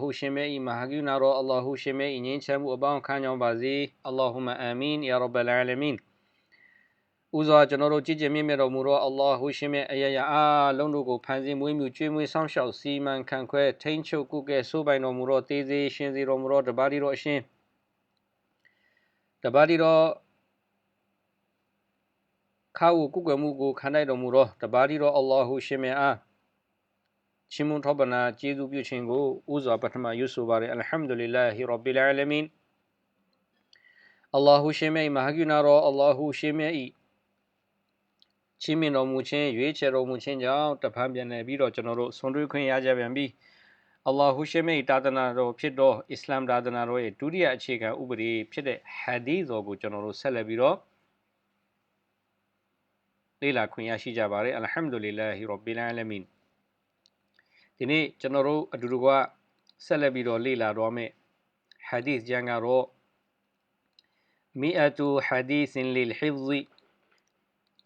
ဟူရှင်မဲဤမဟာဂုဏတော်အလ္လာဟူရှင်မဲဤငြိမ်းချမ်းမှုအပေါင်းခံကြောင်းပါစေအလ္လာဟူမအာမင်ယာရဘ်ဘ်အာလမင်ဥစွာကျွန်တော်တို့ကြည်ကြမြင့်မြတ်တော်မူသောအလ္လာဟူရှင်မဲအယယအားလုံးတို့ကိုဖန်ဆင်းမွေးမြူကျွေးမွေးစောင့်ရှောက်စီမံခန့်ခွဲထိန်းချုပ်ကုကဲဆိုးပိုင်တော်မူသောတေးသေးရှင်စီတော်မူသောတပါးဒီတော်အရှင်တပါးဒီတော်ခါဝကုကွယ်မှုကိုခံနိုင်တော်မူသောတပါးဒီတော်အလ္လာဟူရှင်မဲအား ချီးမွမ်းထောက်ပနာကျေးဇူးပြုခြင်းကိုဥစွာပထမရွဆိုပါရယ်အလ်ဟမ်ဒူလ illah ရဘ်ဘီလ်အာလမင်အလ္လာဟူရှင်မြတ်မဟာဂုဏတော်အလ္လာဟူရှင်မြတ်ဤချီးမြှင့်တော်မူခြင်းရွေးချယ်တော်မူခြင်းကြောင့်တဖန်ပြန်လည်ပြီးတော့ကျွန်တော်တို့ဆွန်တွေးခွင့်ရကြပြန်ပြီအလ္လာဟူရှင်မြတ်တာသနာတော်ဖြစ်သောအစ္စလာမ်ဒါသနာတော်ရဲ့ဒုတိယအခြေခံဥပဒေဖြစ်တဲ့ဟာဒီသ်တော်ကိုကျွန်တော်တို့ဆက်လက်ပြီးတော့လေ့လာခွင့်ရရှိကြပါရယ်အလ်ဟမ်ဒူလ illah ရဘ်ဘီလ်အာလမင် ဒီနေ့ကျွန်တော်တို့အတူတကွဆက်လက်ပြီးတော့လေ့လာတော့မယ့်ဟာဒီသ်ကျမ်းကတော့မီအတူဟာဒီသင်လလ်ဟိဖဇီ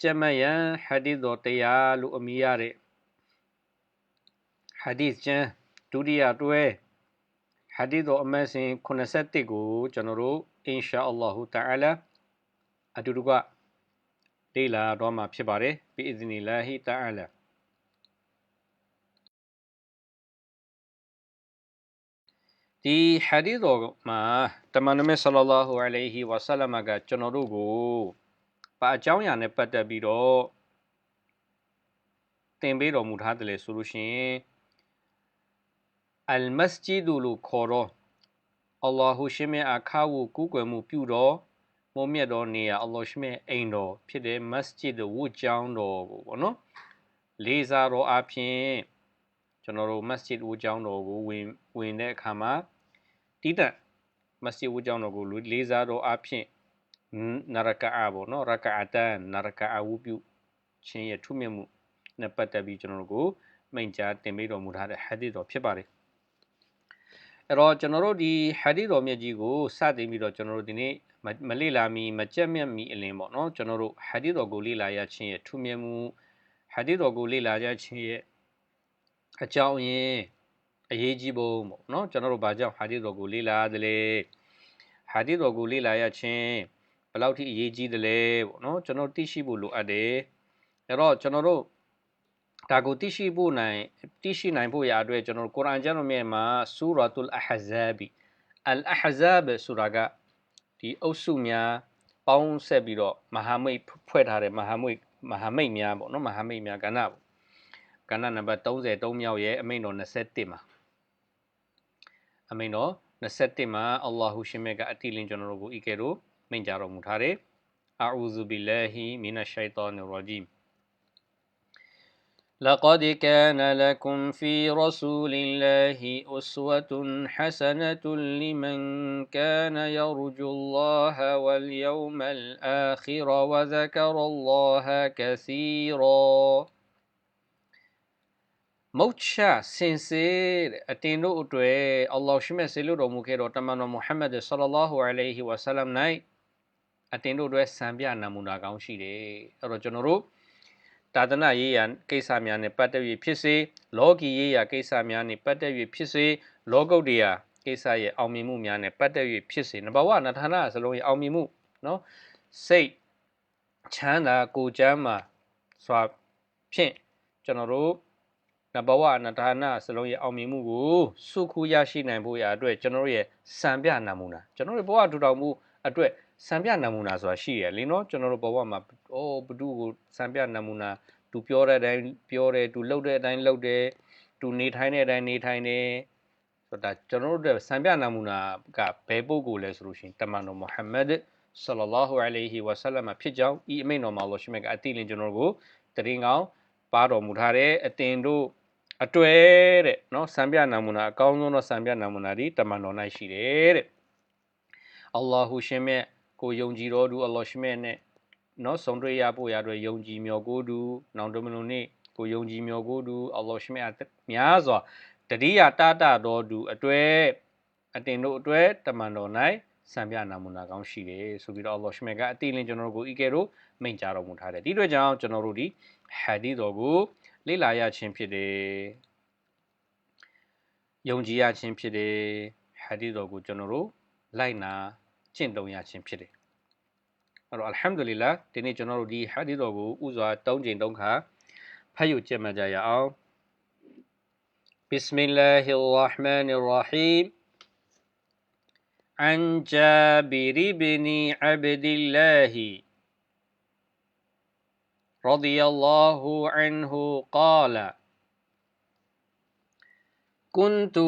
ကျမယန်ဟာဒီတော်တရားလို့အမည်ရတဲ့ဟာဒီသ်ကျမ်းဒုတိယတွဲဟာဒီတော်အမတ်စဉ်81ကိုကျွန်တော်တို့အင်ရှာအလ္လာဟူတအာလာအတူတကွလေ့လာတော့မှာဖြစ်ပါတယ်ဘီအဇ ဒီဟာဒီတော်မှာတမန်တော်မြတ်ဆလလာဟူအလိုင်ဟီဝါဆလမ်ကကျွန်တော်တို့ကိုပါအကြောင်းအရာနဲ့ပတ်သက်ပြီးတော့သင်ပေးတော်မူထားတယ်လေဆိုလို့ရှိရင်အလ်မစဂျီဒူလို့ခေါ်တော့အလ္လာဟူရှင်မြတ်အခါဝကူးကွယ်မှုပြုတော်မုံမြတ်တော်နေရာအလ္လာဟ်ရှင်မြတ်အိမ်တော်ဖြစ်တဲ့မစဂျစ်ဝတ်ကျောင်းတော်ကိုပေါ့နော်လေးစားတော်အဖြစ်ကျွန်တော်တို့မစဂျစ်ဝတ်ကျောင်းတော်ကိုဝင်ဝင်တဲ့အခါမှာ တိတတ်မစဂျစ်ဝတ်ကျောင်းတော်ကိုလေးစားတော်အဖြစ်နရကာအပေါ့နော်ရကာအတန်နရကာအဝုပြုခြင်းရဲ့ထုမြတ်မှုနဲ့ပတ်သက်ပြီးကျွန်တော်တို့ကိုမိန့်ကြားတင်ပေးတော်မူထားတဲ့ဟာဒီတော်ဖြစ်ပါတယ်အဲ့တော့ကျွန်တော်တို့ဒီဟာဒီတော်မြတ်ကြီးကိုစတင်ပြီးတော့ကျွန်တော်တို့ဒီနေ့မလေ့လာမီမကြက်မြတ်မီအလင်းပေါ့နော်ကျွန်တော်တို့ဟာဒီတော်ကိုလေ့လာရခြင်းရဲ့ထုမြတ်မှုဟာဒီတော်ကိုလေ့လာရခြင်းရဲ့အကြောင်းရင်း အရေးကြီးပုံပေါ့နော်ကျွန်တော်တို့ဘာကြောင့်ဟာဒီတော်ကိုလေ့လာရတယ်လဲဟာဒီတော်ကိုလေ့လာရခြင်းဘယ်လောက်ထိအရေးကြီးတယ်လဲပေါ့နော်ကျွန်တော်သိရှိဖို့လိုအပ်တယ်အဲ့တော့ကျွန်တော်တို့ဒါကိုသိရှိဖို့နိုင်သိရှိနိုင်ဖို့ရာအတွက်ကျွန်တော်တို့ကုရ်အာန်ကျမ်းတော်မြတ်မှာဆူရာတုလ်အဟဇာဘီအလ်အဟဇာဘဆိုတာကဒီအုပ်စုများပေါင်းဆက်ပြီးတော့မဟာမိတ်ဖွဲ့ထားတဲ့မဟာမိတ်မဟာမိတ်များပေါ့နော်မဟာမိတ်များကဏ္ဍပေါ့ကဏ္ဍနံပါတ်33မြောက်ရဲ့အမိန့်တော်21မှာ အမိန့်တော်21မှာအလ္လာဟူရှင်မြတ်ကအတိလင်းကျွန်တော်တို့ကိုဤကဲ့သို့မိန့်ကြားတော်မူထားတယ်အာအူဇူဘီလာဟီမီနရှိုင်တာနီရဂျီမ် لقد كان لكم في رسول الله أسوة حسنة لمن كان يرجو الله واليوم الآخر وذكر الله كثيرا မုတ်ချစင်စေအတင်တို့အတွေ့အလ္လာဟ်ရှိမြတ်ဆေလို့တော်မူခဲ့တော်တမန်တော်မုဟမ္မဒ်ဆလ္လာလာဟူအလိုင်ဟီဝါဆလမ်၌အတင်တို့အတွက်စံပြနမူနာကောင်းရှိတယ်အဲ့တော့ကျွန်တော်တို့တာသနာရေးရာကိစ္စများနဲ့ပတ်သက်၍ဖြစ်စေလောကီရေးရာကိစ္စများနဲ့ပတ်သက်၍ဖြစ်စေလောကုတ်တရားကိစ္စရဲ့အောင်မြင်မှုများနဲ့ပတ်သက်၍ဖြစ်စေနဘဝနထာနာစလုံးရဲ့အောင်မြင်မှုเนาะစိတ်ချမ်းသာကိုယ်ကျမ်းမှာစွာဖြင့်ကျွန်တော်တို့ နဘဝနထာနာစလုံးရဲ့အောင်မြင်မှုကိုစုခုရရှိနိုင်ဖို့ရာအတွက်ကျွန်တော်ရဲ့စံပြနမူနာကျွန်တော်ရဲ့ဘဝထူထောင်မှုအတွက်စံပြနမူနာဆိုတာရှိရလေနော်ကျွန်တော်တို့ဘဝမှာအိုးဘဒုကိုစံပြနမူနာသူပြောတဲ့အတိုင်းပြောတယ်သူလှုပ်တဲ့အတိုင်းလှုပ်တယ်သူနေထိုင်တဲ့အတိုင်းနေထိုင်တယ်ဆိုတာကျွန်တော်တို့စံပြနမူနာကဘယ်ပုဂ္ဂိုလ်လဲဆိုလို့ရှိရင်တမန်တော်မုဟမ္မဒ်ဆလလာဟူအလိုင်ဟီဝါဆလမ်ဖြစ်ကြောင်းဤအမိန့်တော်မှာလောရှိမြတ်ကအတိလင်ကျွန်တော်တို့ကိုတရင်ကောင်းပါတော်မူထားတဲ့အတင်တို့ အတွေ့တဲ့နော်စံပြနာမူနာအကောင်းဆုံးသောစံပြနာမူနာဒီတမန်တော်၌ရှိတယ်တဲ့အလ္လာဟူရှင်မြတ်ကိုယုံကြည်တော်သူအလ္လာဟ်ရှင်မြတ်နဲ့နော်ဆုံးတွေ့ရဖို့ရတဲ့ယုံကြည်မျှော်ကိုးသူနောင်တမလို့နေ့ကိုယုံကြည်မျှော်ကိုးသူအလ္လာဟ်ရှင်မြတ်များစွာတတိယတာတာတော်သူအတွေ့အတင်တို့အတွေ့တမန်တော်၌စံပြနာမူနာကောင်းရှိတယ်ဆိုပြီးတော့အလ္လာဟ်ရှင်မြတ်ကအတိလင်းကျွန်တော်တို့ကိုဤကဲ့သို့မိန့်ကြားတော်မူထားတယ်ဒီအတွက်ကြောင့်ကျွန်တော်တို့ဒီဟာဒီတော်ကို လေ့လာရခြင်းဖြစ်တယ်ယုံကြည်ရခြင်းဖြစ်တယ်ဟာဒီတော်ကိုကျွန်တော်တို့လိုက်နာကျင့်သုံးရခြင်းဖြစ်တယ်အဲ့တော့အလ်ဟမ်ဒူလ illah ဒီနေ့ကျွန်တော်တို့ဒီဟာဒီတော်ကိုဥစွာတောင်းကျင်တုံးခါဖတ်ယူကြမှကြရအောင် بسم الله الرحمن الرحيم عن جابر بن عبد الله رضي الله عنه قال كنت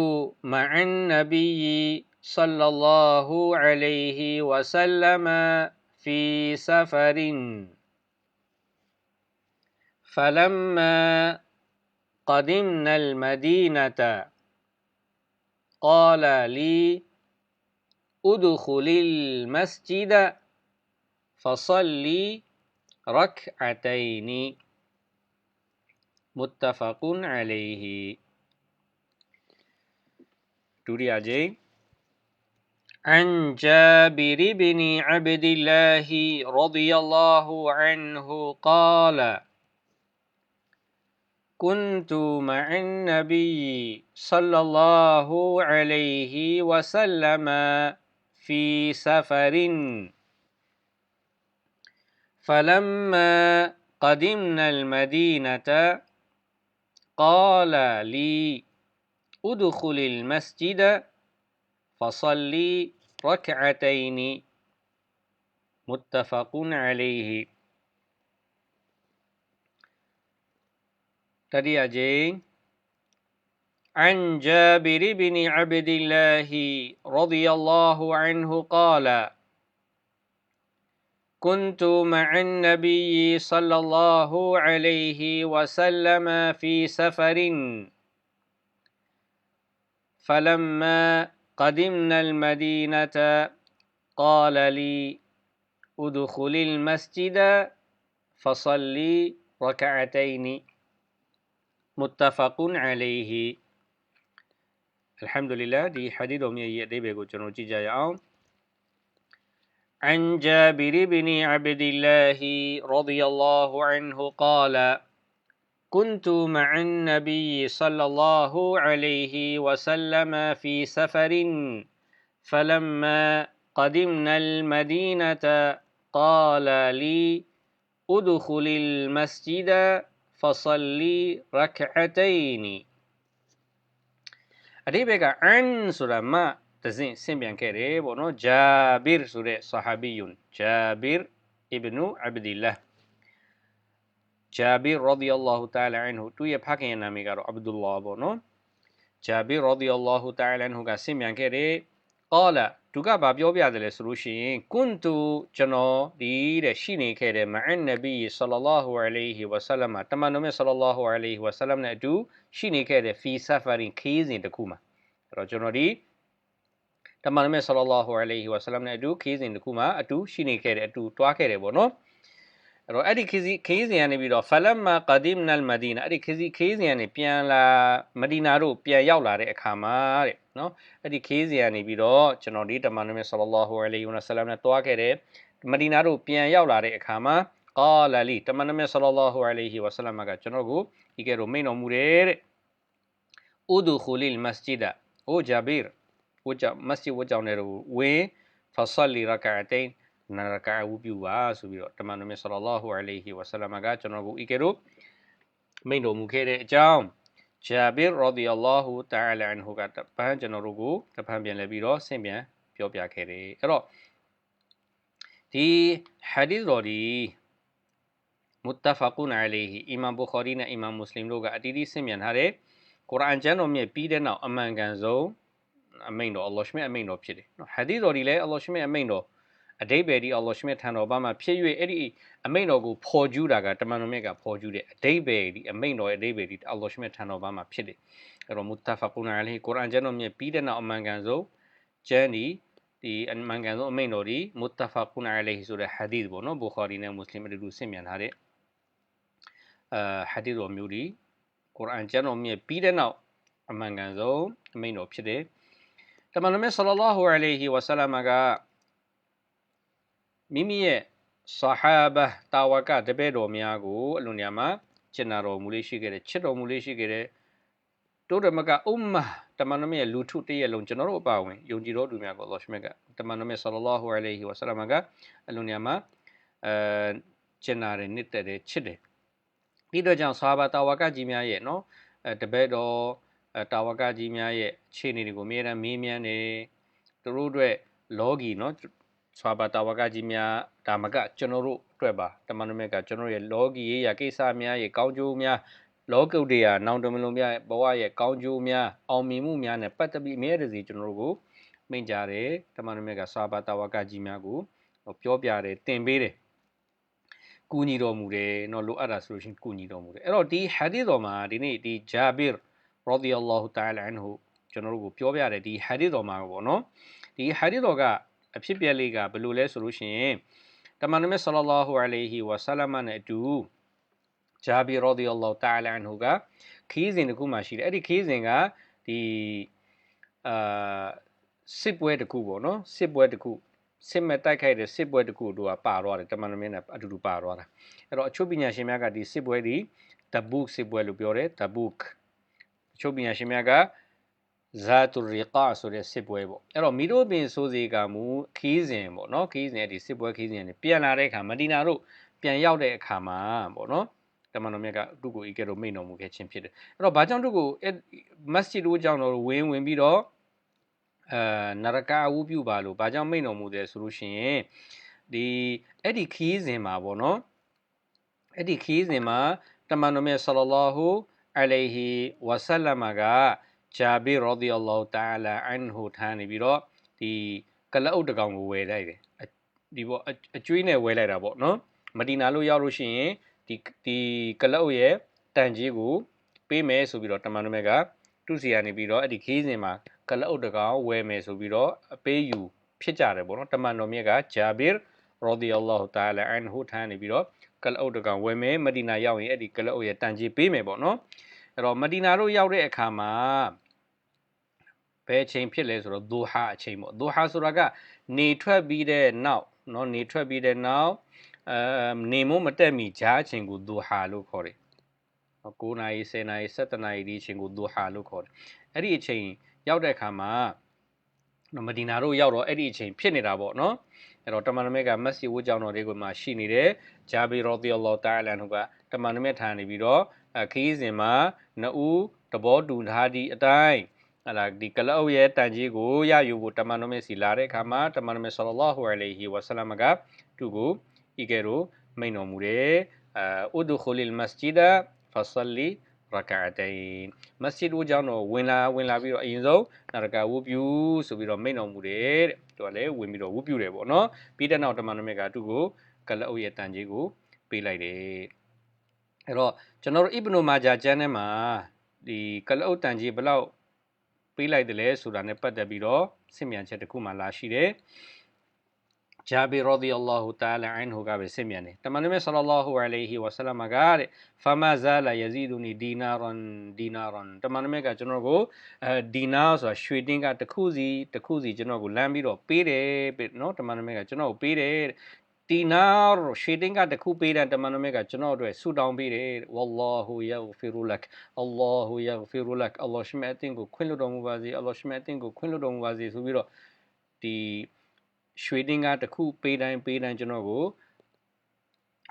مع النبي صلى الله عليه وسلم في سفر. فلما قدمنا المدينة قال لي ادخل المسجد فصلي ركعتين. متفق عليه. ترياجي عن جابر بن عبد الله رضي الله عنه قال كنت مع النبي صلى الله عليه وسلم في سفر فلما قدمنا المدينة قال لي ادخل المسجد فصلي ركعتين. متفق عليه. تريجين عن جابر بن عبد الله رضي الله عنه قال كنت مع النبي صلى الله عليه وسلم في سفر. فلما قدمنا المدينة قال لي ادخل المسجد فصلي ركعتين. متفق عليه. الحمدلله ဒီဟာဒီတော်မြတ်ရဲ့အတိတ်ပဲကိုကျွန်တော်ကြည့်ကြရအောင် عن جابر بن عبد الله رضي الله عنه قال كنت مع النبي صلى الله عليه وسلم في سفر فلما قدمنا المدينة قال لي ادخل المسجد فصلي ركعتين အတိဘက်က an ဆိုတာမှ တစင်ဆင့်ပြန်ခဲ့တယ်ပေါ့နော်ဂျာဘီရ်ဆိုတဲ့ဆာဟာဘီယွန်ဂျာဘီရ်အစ်ဘနူအဘဒီလာဂျာဘီရဒီအလ္လာဟူတာလာအန်ဟူသူ့ရဲ့ဖခင်ရဲ့နာမည်ကတော့အဗ်ဒူလာပေါ့နော်ဂျာဘီရဒီအလ္လာဟူတာလာအန်ဟူကဆင့်ပြန်ခဲ့တယ်ကောလာသူကဘာပြောပြတယ်လဲဆိုလို့ရှိရင်ကွန်တူကျွန်တော်ဒီတဲ့ရှိနေခဲ့တယ်မအန်နဘီဆလလာဟူအလိုင်ဟီဝဆလမ်တမန်တော်မြတ်ဆလလာဟူအလိုင်ဟီဝဆလမ်နဲ့အတူရှိနေခဲ့တဲ့ဖီဆာဖာရင်ခီးစဉ်တစ်ခုမှာအဲ့တော့ကျွန်တော်ဒီ တမန်တော်မြတ်ဆလလာဟူအလိုင်ဟီဝဆလမ်နဲ့အတူခီးစဉ်တစ်ခုမှာအတူရှိနေခဲ့တယ်အတူတွားခဲ့တယ်ပေါ့နော်အဲ့တော့အဲ့ဒီခီးခီးစဉ်ကနေပြီးတော့ဖလမ်မာကဒီမ်နလ်မဒီနာအဲ့ဒီခီးခီးစဉ်ကနေပြန်လာမဒီနာတို့ပြန်ရောက်လာတဲ့အခါမှာတဲ့နော်အဲ့ဒီခီးစဉ်ကနေပြီးတော့ကျွန်တော်ဒီတမန်တော်မြတ်ဆလလာဟူအလိုင်ဝဆလမ်နဲ့တွားခဲ့တယ်မဒီနာတို့ပြန်ရောက်လာတဲ့အခါမှာကာလလီတမန်တော်မြတ်ဆလလာဟူအလိုင်ဝဆလမ်ကကျွန်တော်ကိုဒီကဲတော့မိန်တော်မူတယ်တဲ့ဥဒူခူလီလ်မစဂျီဒါအိုဂျာဘီရ် ဝကြမစဂျီဝကြောင့်လည်းဝင်ဖဆလီရကာတိန်နာရကာဝူပြုပါဆိုပြီးတော့တမန်တော်မြတ်ဆလလာဟူအလိုင်ဝဆလမ်ကကျွန်တော်ကိုဒီကဲတော့မိန်တော်မူခဲ့တဲ့အကြောင်းဂျာဘီရဒီအလာဟူတာအလာအန်ဟူကတပန်းကျွန်တော်တို့ကိုတပန်းပြန်လဲပြီးတော့ဆင့်ပြန်ပြောပြခဲ့တယ်အဲ့တော့ဒီဟာဒီသ်တော်ဒီမုတ္တဖကွန်အလိုင်ဟီအီမမ်ဘူခါရီနဲ့အီမမ်မွတ်စလင်တို့ကအတီးတီးဆင့်မြန်ထားတဲ့ကုရ်အာန်ကျမ်းတော်မြတ်ပြီးတဲ့နောက်အမှန်ကန်ဆုံး အမိန်တော်အလ္လာဟ်ရှမြတ်အမိန်တော်ဖြစ်တယ်နော်ဟာဒီတော်ဒီလည်းအလ္လာဟ်ရှမြတ်အမိန်တော်အတိပ္ပယ်ဒီအလ္လာဟ်ရှမြတ်ထံတော်ဘာမှဖြစ်၍အဲ့ဒီအမိန်တော်ကိုဖော်ကျူးတာကတမန်တော်မြတ်ကဖော်ကျူးတယ်အတိပ္ပယ်ဒီအမိန်တော်ရဲ့အတိပ္ပယ်ဒီအလ္လာဟ်ရှမြတ်ထံတော်ဘာမှဖြစ်တယ်အဲ့တော့မုတ္တဖကွန်အလိုင်ဟီကုရ်အာန်ကျမ်းတော်မြတ်ပြီးတဲ့နောက်အမှန်ကန်ဆုံးကျမ်းဒီဒီအမှန်ကန်ဆုံးအမိန်တော်ဒီမုတ္တဖကွန်အလိုင်ဟီဆိုတဲ့ဟာဒီသ်ပေါ့နော်ဘူခါရီနဲ့မွတ်စလင်အတူတူဆင့်မြန်ထားတဲ့အာဟာဒီသ်တော်မျိုးဒီကုရ်အာန်ကျမ်းတော်မြတ်ပြီးတဲ့နောက်အမှန်ကန်ဆုံးအမိန်တော်ဖြစ်တယ် တမန်တော်မြတ်ဆလလောဟူအလိုင်ဟီဝဆလမ်ကမိမိရဲ့ဆာဟာဘာတာဝကတပည့်တော်များကိုအလွန်ညမှာကျင့်တော်မူလေးရှိခဲ့တယ်ချစ်တော်မူလေးရှိခဲ့တယ်တိုးတမကအုမ္မာတမန်တော်မြတ်လူထုတည်းရဲ့လုံးကျွန်တော်တို့အပါဝင်ယုံကြည်တော်သူများကိုအလ္လာဟ်ရှမြတ်ကတမန်တော်မြတ်ဆလလောဟူအလိုင်ဟီဝဆလမ်ကအလွန်ညမှာအဲကျင့်တော်နှစ်သက်တယ်ချစ်တယ်ဒီတော့ကြောင့်ဆာဘာတာဝကကြီးများရဲ့နော်အဲတပည့်တော် တာဝကကြီးများရဲ့အခြေအနေတွေကိုအမြဲတမ်းမေးမြန်းနေသူတို့အတွက်လောကီနော်ဆွာပါတာဝကကြီးများဒါမကကျွန်တော်တို့အတွက်ပါတမန်တော်မြတ်ကကျွန်တော်ရဲ့လောကီရေးရာကိစ္စများရဲ့ကောင်းကျိုးများလောကုတ်တရားနောင်တမလုံးများဘဝရဲ့ကောင်းကျိုးများအောင်မြင်မှုများနဲ့ပတ်သက်ပြီးအမြဲတစေကျွန်တော်တို့ကိုမိန့်ကြားတယ်တမန်တော်မြတ်ကဆွာပါတာဝကကြီးများကိုပြောပြတယ်တင်ပေးတယ်ကူညီတော်မူတယ်နော်လိုအပ်တာဆိုလို့ရှိရင်ကူညီတော်မူတယ်အဲ့တော့ဒီဟာဒီတော်မှာဒီနေ့ဒီဂျာဘီရ ရာဒီအလ္လာဟူတာလာအန်ဟူကျွန်တော်တို့ကိုပြောပြတယ်ဒီဟာဒီတော်မှာပေါ့နော်ဒီဟာဒီတော်ကအဖြစ်ပြက်လေးကဘယ်လိုလဲဆိုလို့ရှိရင်တမန်တော်မြတ်ဆလလောဟူအလိုင်ဟီဝဆလမနဲ့အတူဂျာဘီရာဒီအလ္လာဟူတာလာအန်ဟူကခီးစဉ်တစ်ခုမှရှိတယ်အဲ့ဒီခီးစဉ်ကဒီအာစစ်ပွဲတစ်ခုပေါ့နော်စစ်ပွဲတစ်ခုစစ်မဲ့တိုက်ခိုက်တဲ့စစ်ပွဲတစ်ခုတို့ကပါသွားတယ်တမန်တော်မြတ်နဲ့အတူတူပါသွားတာအဲ့တော့အချို့ပညာရှင်များကဒီစစ်ပွဲဒီတဘုတ်စစ်ပွဲလို့ပြောတယ်တဘုတ် ချုပ်ပညာရှင်များကဇာတူရီကာဆိုတဲ့စစ်ပွဲပေါ့အဲ့တော့မီတို့ပင်ဆိုစီကမူခီးစဉ်ပေါ့နော်ခီးစဉ်ဒီစစ်ပွဲခီးစဉ်နေပြန်လာတဲ့အခါမဒီနာတို့ပြန်ရောက်တဲ့အခါမှာပေါ့နော်တမန်တော်မြတ်ကသူ့ကိုဤကဲ့သို့မိန့်တော်မူခဲ့ခြင်းဖြစ်တယ်အဲ့တော့ဘာကြောင့်သူ့ကိုမက်ဆီတို့ကြောင့်တော့ဝင်းဝင်ပြီးတော့အဲနရကာဝုပြုပါလို့ဘာကြောင့်မိန့်တော်မူတယ်ဆိုလို့ရှိရင်ဒီအဲ့ဒီခီးစဉ်မှာပေါ့နော်အဲ့ဒီခီးစဉ်မှာတမန်တော်မြတ်ဆလလောဟူ အလိုင်ဟီဝဆလမကဂျာဘီရာဒီအလ္လာဟူတာလာအန်ဟူထားနေပြီးတော့ဒီကလအုပ်တကောင်ကိုဝယ်လိုက်တယ်ဒီပေါ့အကျွေးနဲ့ဝယ်လိုက်တာပေါ့နော်မဒီနာလို့ရောက်လို့ရှိရင်ဒီဒီကလအုပ်ရဲ့တန်ကြီးကိုပေးမယ်ဆိုပြီးတော့တမန်တော်မြတ်ကသူ့စီကနေပြီးတော့အဲ့ဒီခီးစဉ်မှာကလအုပ်တကောင်ဝယ်မယ်ဆိုပြီးတော့အပေးယူဖြစ်ကြတယ်ပေါ့နော်တမန်တော်မြတ်ကဂျာဘီရာဒီအလ္လာဟူတာလာအန်ဟူထားနေပြီးတော့ ကလအုပ်တကောင်ဝယ်မယ်မဒီနာရောက်ရင်အဲ့ဒီကလအုပ်ရဲ့တန်ကြီးပေးမယ်ပေါ့နော်အဲ့တော့မဒီနာတို့ရောက်တဲ့အခါမှာဘယ်အချိန်ဖြစ်လဲဆိုတော့ဒူဟာအချိန်ပေါ့ဒူဟာဆိုတာကနေထွက်ပြီးတဲ့နောက်နော်နေထွက်ပြီးတဲ့နောက်အဲနေမို့မတက်မီကြားအချိန်ကိုဒူဟာလို့ခေါ်တယ်9နာရီ10နာရီ17နာရီဒီအချိန်ကိုဒူဟာလို့ခေါ်တယ်အဲ့ဒီအချိန်ရောက်တဲ့အခါမှာမဒီနာတို့ရောက်တော့အဲ့ဒီအချိန်ဖြစ်နေတာပေါ့နော် အဲ့တော့တမန်တော်မြတ်ကမက်ဆီဝတ်ကြောင်းတော်တွေကိုမှရှိနေတယ်ဂျာဘီရောဒီအလ္လာဟ်တာအလန်ဟူကတမန်တော်မြတ်ထားနေပြီးတော့ခီးစဉ်မှာနှစ်ဦးတဘောတူထားသည့်အတိုင်းဟလာဒီကလောက်ရဲ့တန်ကြီးကိုရယူဖို့တမန်တော်မြတ်စီလာတဲ့အခါမှာတမန်တော်မြတ်ဆလလောဟူအလိုင်ဟီဝဆလမ်ကသူ့ကိုဤကဲ့သို့မိန်တော်မူတယ်အူဒူခူလီလ်မစဂျီဒါဖဆလီ ရကာတိုင်မစဂျစ်ဝကြောင့်တော့ဝင်လာဝင်လာပြီးတော့အရင်ဆုံးနာရကာဝုပြုဆိုပြီးတော့မိန်တော်မူတယ်တဲ့သူကလည်းဝင်ပြီးတော့ဝုပြုတယ်ပေါ့နော်ပြီးတဲ့နောက်တမန်တော်မြတ်ကသူ့ကိုကလအုပ်ရဲ့တန်ကြီးကိုပေးလိုက်တယ်အဲ့တော့ကျွန်တော်တို့အစ်ဘနူမာဂျာကျမ်းထဲမှာဒီကလအုပ်တန်ကြီးဘလောက်ပေးလိုက်တယ်လဲဆိုတာနဲ့ပတ်သက်ပြီးတော့ဆင့်မြန်ချက်တစ်ခုမှလာရှိတယ် ဂျာဘီရာဒီအလ္လာဟူတာလာအန်ဟူကပဲဆင့်မြန်တယ်တမန်တော်မြတ်ဆလလောဟူအလိုင်ဟီဝဆလမ်ကတဲ့ဖမာဇာလာယဇီဒူနီဒီနာရန်ဒီနာရန်တမန်တော်မြတ်ကကျွန်တော်ကိုအဲဒီနာဆိုတာရွှေတင်းကတစ်ခုစီတစ်ခုစီကျွန်တော်ကိုလမ်းပြီးတော့ပေးတယ်နော်တမန်တော်မြတ်ကကျွန်တော်ကိုပေးတယ်တီနာရှေတင်ကတခုပေးတဲ့တမန်တော်မြတ်ကကျွန်တော်တို့ဆူတောင်းပေးတယ်ဝလ္လာဟူယာဂ်ဖီရူလက်အလ္လာဟူယာဂ်ဖီရူလက်အလ္လာဟ်ရှမအတင်းကိုခွင့်လွှတ်တော်မူပါစေအလ္လာဟ်ရှမအတင်းကိုခွင့်လွှတ်တော်မူပါစေဆိုပြီးတော့ဒီ ရွှေတင်ကတခုပေးတိုင်းပေးတိုင်းကျွန်တော်ကို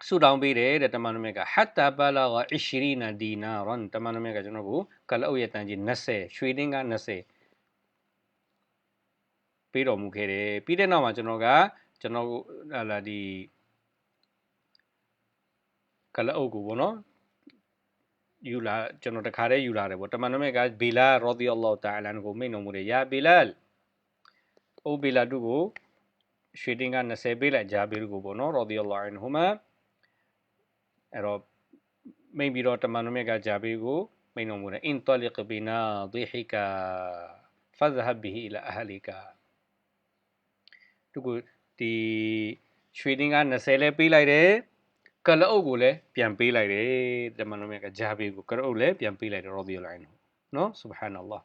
ဆူတောင်းပေးတယ်တဲ့တမန်တော်မြတ်ကဟတ်တာဘလာဂ20ဒီနာရန်တမန်တော်မြတ်ကကျွန်တော်ကိုကလအုပ်ရဲ့တန်ကြီး20ရွှေတင်က20ပေးတော်မူခဲ့တယ်ပြီးတဲ့နောက်မှာကျွန်တော်ကကျွန်တော်ဟာလာဒီကလအုပ်ကိုပေါ့နော်ယူလာကျွန်တော်တခါတည်းယူလာတယ်ပေါ့တမန်တော်မြတ်ကဘီလာရောဒီအလ္လာဟ်တာအလာကိုမိန့်တော်မူတယ်ယာဘီလာအိုဘီလာတို့ကို ရွှေတင်က20ပေးလိုက်ဂျာဘီကိုပေါ့နော်ရောဒီအလ္လာဟ်အန်ဟူမာအဲ့တော့မိန့်ပြီးတော့တမန်တော်မြတ်ကဂျာဘီကိုမိန့်တော်မူတယ်အင်တလီကဘီနာဒီဟီကာဖဇဟဘ်ဘီဟီအလာအဟလီကာသူကဒီရွှေတင်က20လဲပေးလိုက်တယ်ကလအုပ်ကိုလည်းပြန်ပေးလိုက်တယ်တမန်တော်မြတ်ကဂျာဘီကိုကလအုပ်လည်းပြန်ပေးလိုက်တယ်ရောဒီလိုင်းနော်ဆူဘဟာနလ္လာ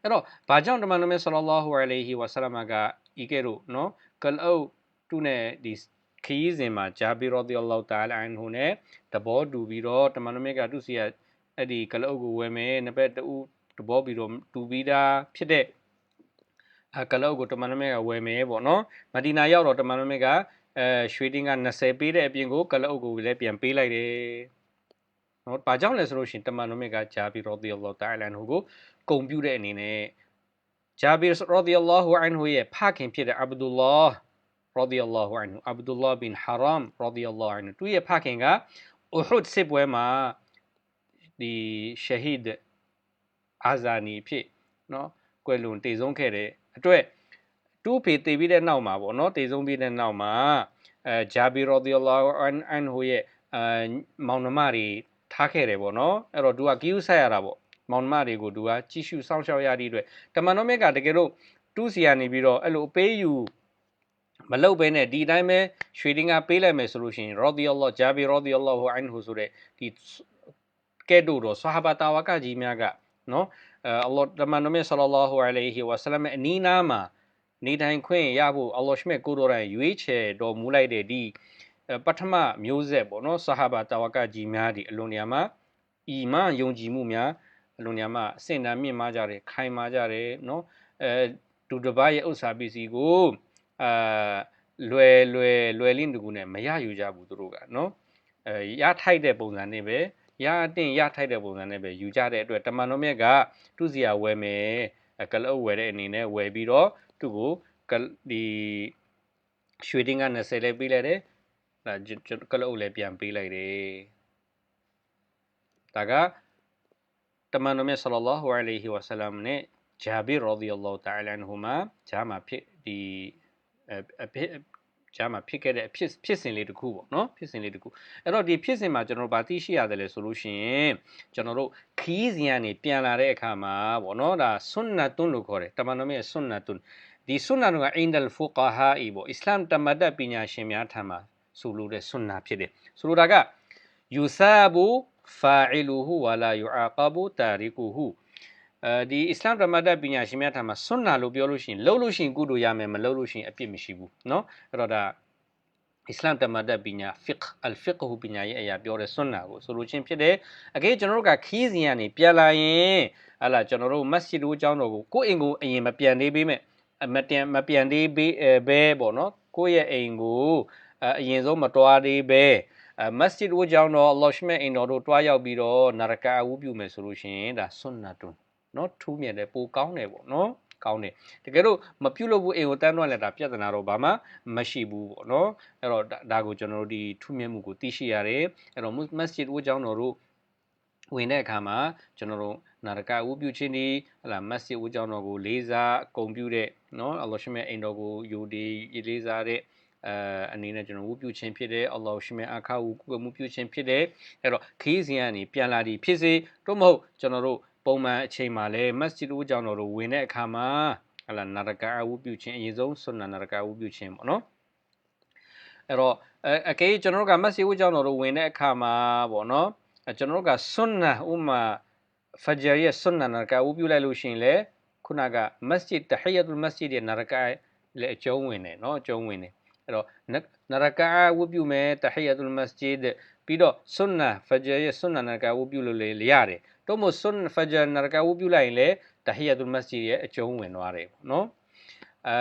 အဲ့တော့ဘာကြောင့်တမန်တော်မြတ်ဆလလောဟူအလိုင်ဟီဝါဆလမ်ကဤကဲ့သို့နော် ကလအုပ်သူနဲ့ဒီခီးစဉ်မှာဂျာဘီရောဒီအလ္လာဟ်တာလာအန်ဟူနဲ့တဘောတူပြီးတော့တမန်တော်မြတ်ကသူစီကအဲ့ဒီကလအုပ်ကိုဝယ်မယ်နှစ်ဘက်တူတဘောပြီးတော့တူပြီးသားဖြစ်တဲ့အကလောက်ကိုတမန်တော်မြတ်ကဝယ်မယ်ပေါ့နော်မဒီနာရောက်တော့တမန်တော်မြတ်ကအဲရွှေတင်းက20ပေးတဲ့အပြင်ကိုကလအုပ်ကိုလည်းပြန်ပေးလိုက်တယ်နော်။ဘာကြောင့်လဲဆိုလို့ရှိရင်တမန်တော်မြတ်ကဂျာဘီရောဒီအလ္လာဟ်တာလာန်ဟူကိုဂုံပြုတဲ့အနေနဲ့ ဂျာဘီရောဒီအလ္လာဟူအန်ဟူရဲ့ဖခင်ဖြစ်တဲ့အဗ်ဒူလာရောဒီအလ္လာဟူအန်ဟူအဗ်ဒူလာဘင်ဟာရမ်ရောဒီအလ္လာဟူအန်ဟူသူရဲ့ဖခင်ကအူဟုဒ်စစ်ပွဲမှာဒီရှဟီဒ်အာဇာနီဖြစ်နော်ကွယ်လွန်တည်ဆုံးခဲ့တဲ့အတွက်တူဖေတည်ပြီးတဲ့နောက်မှာပေါ့နော်တည်ဆုံးပြီးတဲ့နောက်မှာအဲဂျာဘီရောဒီအလ္လာဟူအန်ဟူရဲ့အဲမောင်နှမတွေထားခဲ့တယ်ပေါ့နော်အဲ့တော့သူကကီးယူဆက်ရတာပေါ့ မောင်နှမတွေကိုသူကကြည့်ရှုစောင့်ရှောက်ရတဲ့အတွက်တမန်တော်မြတ်ကတကယ်လို့တူးစီကနေပြီးတော့အဲ့လိုပေးယူမလုပ်ဘဲနဲ့ဒီတိုင်းပဲရွှေတင်းကပေးလိုက်မယ်ဆိုလို့ရှိရင်ရောဒီအလ္လာဟ်ဂျာဘီရောဒီအလ္လာဟူအန်ဟူဆိုတဲ့ဒီကဲ့သို့တော့ဆဟာဘာတာဝကကြီးများကနော်အဲအလ္လာဟ်တမန်တော်မြတ်ဆလ္လာလာဟူအလိုင်ဟီဝါဆလမ်ရဲ့အနီးနားမှာနေထိုင်ခွင့်ရဖို့အလ္လာဟ်ရှမြတ်ကိုတော်တိုင်ရွေးချယ်တော်မူလိုက်တဲ့ဒီပထမမျိုးဆက်ပေါ့နော်ဆဟာဘာတာဝကကြီးများဒီအလွန်နေရာမှာအီမန်ယုံကြည်မှုများ အလွန်နေရာမှာအစင်တမ်းမြင့်မားကြတယ်ခိုင်မာကြတယ်နော်အဲဒူတဘာရဲ့ဥစ္စာပစ္စည်းကိုအာလွယ်လွယ်လွယ်လင်းတကူနဲ့မရယူကြဘူးသူတို့ကနော်အဲရထိုက်တဲ့ပုံစံနဲ့ပဲရအတင်းရထိုက်တဲ့ပုံစံနဲ့ပဲယူကြတဲ့အတွက်တမန်တော်မြတ်ကသူစီယာဝယ်မယ်ကလအုပ်ဝယ်တဲ့အနေနဲ့ဝယ်ပြီးတော့သူ့ကိုဒီရွှေတင်းက20လဲပေးလိုက်တယ်ဒါကလအုပ်လည်းပြန်ပေးလိုက်တယ်ဒါက တမန်တော်မြတ်ဆလလောဟူအလိုင်ဟီဝါဆလမ်နဲ့ဂျာဘီရောဒီအလ္လာဟ်တာအလန်ဟူမာဂျာမှာဖြစ်ဒီအဖြစ်ဂျာမှာဖြစ်ခဲ့တဲ့အဖြစ်ဖြစ်စဉ်လေးတစ်ခုပေါ့နော်ဖြစ်စဉ်လေးတစ်ခုအဲ့တော့ဒီဖြစ်စဉ်မှာကျွန်တော်တို့ဗာသိရှိရတယ်လေဆိုလို့ရှိရင်ကျွန်တော်တို့ခီးစဉ်ကနေပြန်လာတဲ့အခါမှာပေါ့နော်ဒါဆွန်နတ်ွန်းလို့ခေါ်တယ်တမန်တော်မြတ်ဆွန်နတ်ွန်းဒီဆွန်နတ်ကအင်ဒလ်ဖူကာဟာအီပေါ့အစ္စလာမ်တမတ်တပညာရှင်များထံမှာဆိုလိုတဲ့ဆွန်နာဖြစ်တယ်ဆိုလိုတာကယူဆာဘူ ဖာအီလူဟူဝလာယူအာကဘူတာရီကူဟူအဲဒီအစ္စလာမ်ဓမ္မတပညာရှင်များထံမှာဆွန်နာလို့ပြောလို့ရှိရင်လှုပ်လို့ရှိရင်ကုသိုလ်ရမယ်မလှုပ်လို့ရှိရင်အပြစ်မရှိဘူးเนาะအဲ့တော့ဒါအစ္စလာမ်ဓမ္မတပညာ fiqh al fiqh ဟူပညာရဲ့အရာပြောတဲ့ဆွန်နာကိုဆိုလိုချင်းဖြစ်တယ်အကေကျွန်တော်တို့ကခီးစဉ်ကနေပြန်လာရင်ဟလာကျွန်တော်တို့မက်ဆီဒိုအကြောင်းတော်ကိုကိုယ့်အိမ်ကိုအရင်မပြန်သေးပေးမဲ့မပြန်မပြန်သေးပေးဘဲပေါ့နော်ကိုယ့်ရဲ့အိမ်ကိုအရင်ဆုံးမတွားသေး ပဲမက်ဆီဒ်ဝကြောင့်တော့အလ္လာဟ်ရှမေအိမ်တော်တို့တွားရောက်ပြီးတော့နာရကာအဝူးပြုမယ်ဆိုလို့ရှိရင်ဒါဆွန်နာတွန်းနော်ထူးမြတ်တယ်ပိုကောင်းတယ်ပေါ့နော်ကောင်းတယ်တကယ်လို့မပြုတ်လို့ဘူးအိမ်ကိုတန်းတော့လဲတာပြဿနာတော့ဘာမှမရှိဘူးပေါ့နော်အဲ့တော့ဒါကိုကျွန်တော်တို့ဒီထူးမြတ်မှုကိုသိရှိရတယ်အဲ့တော့မက်ဆီဒ်ဝကြောင့်တော်တို့ဝင်တဲ့အခါမှာကျွန်တော်တို့နာရကဝုပြုခြင်းဒီဟလာမက်ဆီဝကြောင့်တော်ကိုလေးစားအကုန်ပြုတဲ့နော်အလ္လာဟ်ရှမေအိမ်တော်ကိုယူဒီလေးစားတဲ့ အဲအနေနဲ့ကျွန်တော်ဝုပြုခြင်းဖြစ်တယ်အလ္လာဟ်ရှိမဲအခါဝုကုမှုပြုခြင်းဖြစ်တယ်အဲ့တော့ခီးစဉ်ကနေပြန်လာသည်ဖြစ်စေတို့မဟုတ်ကျွန်တော်တို့ပုံမှန်အချိန်မှာလည်းမက်စဂျစ်တို့ကြောင့်တော်တို့ဝင်တဲ့အခါမှာဟလာနာရကာဝုပြုခြင်းအရင်ဆုံးဆွန်နာနာရကာဝုပြုခြင်းပေါ့နော်အဲ့တော့အကေကျွန်တော်တို့ကမက်စဂျစ်တို့ကြောင့်တော်တို့ဝင်တဲ့အခါမှာပေါ့နော်ကျွန်တော်တို့ကဆွန်နာဥမာဖဂျာရဲ့ဆွန်နာနာရကာဝုပြုလိုက်လို့ရှိရင်လေခုနကမက်စဂျစ်တဟီယတ်မက်စဂျစ်ရဲ့နာရကာလေအကျုံးဝင်တယ်နော်အကျုံးဝင်တယ် အဲ့တော့နရကာဝုပြုမယ်တဟီယာတုလ်မစဂျီဒ်ပြီးတော့ဆွန်နာဖဂျာရဲ့ဆွန်နာနရကာဝုပြုလို့လေရတယ်တော့မို့ဆွန်ဖဂျာနရကာဝုပြုလိုက်ရင်လေတဟီယာတုလ်မစဂျီရဲ့အကျုံးဝင်သွားတယ်ပေါ့နော်အဲ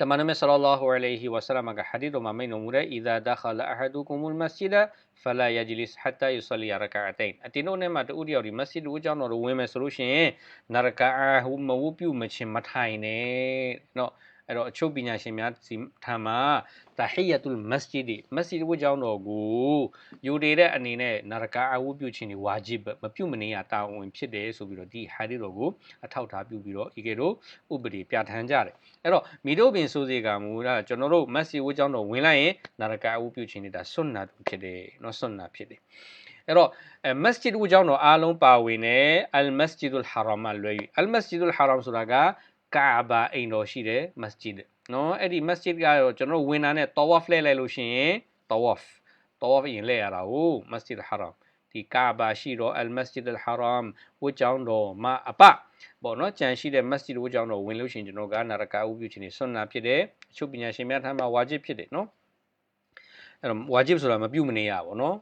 တမန်တော်ဆလလာဟူအလိုင်ဟီဝဆလမ်ကဟာဒီသ်မှာမိန်နမူရဲအီဒါဒခလအဟဒူကုမ်လ်မစဂျီဒ်ဖလာယဂျလစ်ဟတ်တာယဆလီရကာအတိန်အတင်တို့နဲ့မှာတူတူရောက်ဒီမစဂျီဒ်ဦးကျောင်းတော်ဝင်မယ်ဆိုလို့ရှိရင်နရကာဟူမဝုပြုမချင်းမထိုင်နဲ့နော် အဲ့တော့အချုပ်ပညာရှင်များစီထံမှာတဟီယတ်တူလ်မစဂျစ်ဒီမစဂျစ်ဝတ်ကြောင်းတော်ကိုယူတည်တဲ့အနေနဲ့နာရကာအဝုပြုခြင်းတွေဝါဂျစ်မပြုတ်မနေရတာဝန်ဖြစ်တယ်ဆိုပြီးတော့ဒီဟာဒီတော်ကိုအထောက်ထားပြုပြီးတော့ဤကဲတို့ဥပဒေပြဋ္ဌာန်းကြတယ်အဲ့တော့မိတို့ပင်ဆိုစေကမူဒါကျွန်တော်တို့မက်ဆီဝတ်ကြောင်းတော်ဝင်လိုက်ရင်နာရကာအဝုပြုခြင်းတွေဒါဆွန်နာဖြစ်တယ်နော်ဆွန်နာဖြစ်တယ်အဲ့တော့မက်စဂျစ်ဝတ်ကြောင်းတော်အားလုံးပါဝင်တဲ့အလ်မက်စဂျစ်ဒ်ဟာရမ်မှာလွယ်ယူအလ်မက်စဂျစ်ဒ်ဟာရမ်ဆိုတာက ကာဘာအိမ်တော်ရှိတဲ့မက်စဂျစ်နော်အဲ့ဒီမက်စဂျစ်ကတော့ကျွန်တော်ဝင်တာနဲ့တဝါဖလဲလိုက်လို့ရှိရင်တဝါဖတဝါဖရင်လဲရတာဟုတ်မက်စဂျစ်ဟာရမ်ဒီကာဘာရှိတော့အလ်မက်စဂျစ်ဟာရမ်ဝတ်ကြောင်းတော်မှာအပပေါ့နော်ကြံရှိတဲ့မက်စဂျစ်ဝတ်ကြောင်းတော်ဝင်လို့ရှိရင်ကျွန်တော်ကနာရကာဥပြုခြင်းနေဆွန်နာဖြစ်တယ်အချုပ်ပညာရှင်များထမ်းမှာဝါဂျစ်ဖြစ်တယ်နော်အဲ့တော့ဝါဂျစ်ဆိုတာမပြုတ်မနေရပါဘောနော်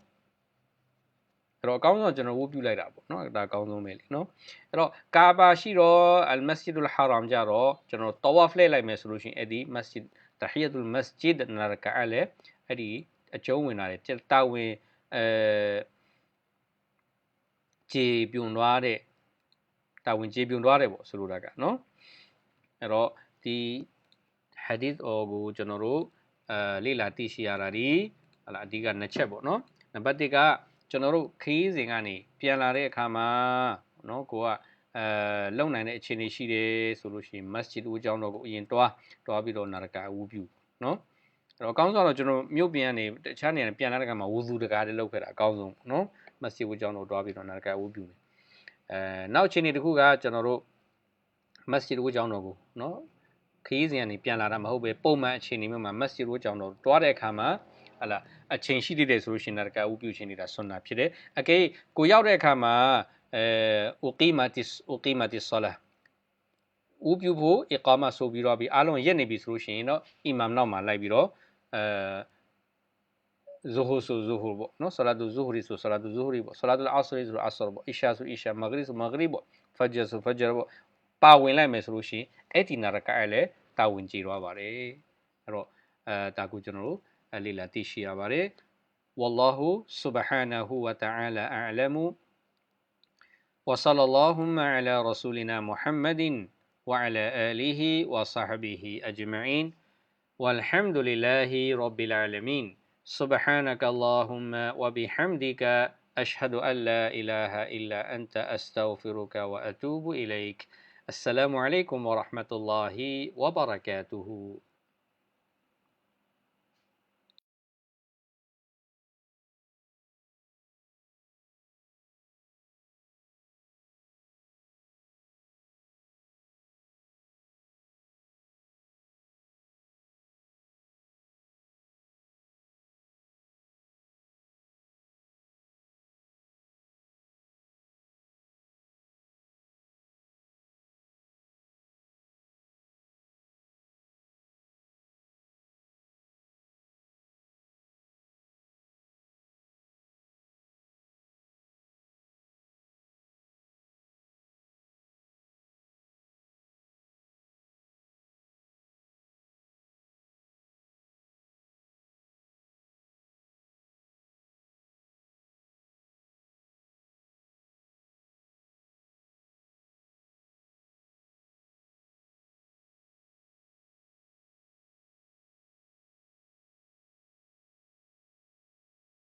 အဲ့တော့အကောင်းဆုံးကျွန်တော်ဝုပြုလိုက်တာပေါ့နော်ဒါအကောင်းဆုံးပဲလေနော်အဲ့တော့ကာဘာရှိတော့အလ်မက်စဂျစ်ဒ်ဟာရမ်ကြတော့ကျွန်တော်တဝါဖလဲလိုက်မယ်ဆိုလို့ရှိရင်အဲ့ဒီမက်စဂျစ်တဟီယတ်မက်စဂျစ်နာရကာအလေအဲ့ဒီအကျုံးဝင်လာတယ်တာဝင်အဲခြေပြုံသွားတဲ့တာဝန်ခြေပြုံသွားတယ်ပေါ့ဆိုလိုတာကနော်အဲ့တော့ဒီ hadith အောကိုကျွန်တော်တို့အဲလေ့လာသိရှိရတာဒီဟလာအဓိကနှစ်ချက်ပေါ့နော်နံပါတ်1က ကျွန်တော်တို့ခရီးစဉ်ကနေပြန်လာတဲ့အခါမှာနော်ကိုကအဲလုံနိုင်တဲ့အခြေအနေရှိတယ်ဆိုလို့ရှိရင် masjid ဦးကျောင်းတော်ကိုအရင်တွားတွားပြီးတော့နာရကာဝူပြုနော်အဲ့တော့အကောင်းဆုံးတော့ကျွန်တော်မြို့ပြင်ကနေတခြားနေရာပြန်လာတဲ့အခါမှာဝူသူတကားလေးလောက်ခဲ့တာအကောင်းဆုံးနော် masjid ဦးကျောင်းတော်တွားပြီးတော့နာရကာဝူပြုမယ်အဲနောက်အခြေအနေတစ်ခုကကျွန်တော်တို့ masjid ဦးကျောင်းတော်ကိုနော်ခရီးစဉ်ကနေပြန်လာတာမဟုတ်ပဲပုံမှန်အခြေအနေမျိုးမှာ masjid ဦးကျောင်းတော်တွားတဲ့အခါမှာ ဟလာအချိန်ရှိသေးတယ်ဆိုလို့ရှိရင်တကဥပြုခြင်းနေတာဆွန်နာဖြစ်တယ်အကေကိုရောက်တဲ့အခါမှာအဲဥကီမာတီဥကီမာတီဆလာဥပြုဖို့အကာမဆိုပြီးတော့ပြီးအားလုံးရက်နေပြီဆိုလို့ရှိရင်တော့အီမမ်နောက်မှာလိုက်ပြီးတော့အဲဇိုဟူဆိုဇိုဟူပေါ့နော်ဆလာတူဇိုဟူရီဆိုဆလာတူဇိုဟူရီပေါ့ဆလာတူအာဆရီဆိုအာဆရပေါ့အီရှာဆိုအီရှာမဂရီဆိုမဂရီပေါ့ဖဂျ်ဆိုဖဂျ်ပေါ့ပါဝင်လိုက်မယ်ဆိုလို့ရှိရင်အဲ့ဒီနာရကအဲ့လေတာဝင်ကြည့်တော့ပါတယ်အဲ့တော့အဲဒါကိုကျွန်တော်တို့ લીલાતીશી આવારે والله سبحانه وتعالى أعلم. وصلى اللهم على رسولنا محمد وعلى آله وصحبه أجمعين. والحمد لله رب العالمين. سبحانك اللهم وبحمدك أشهد أن لا إله إلا أنت أستغفرك وأتوب إليك. السلام عليكم ورحمة الله وبركاته.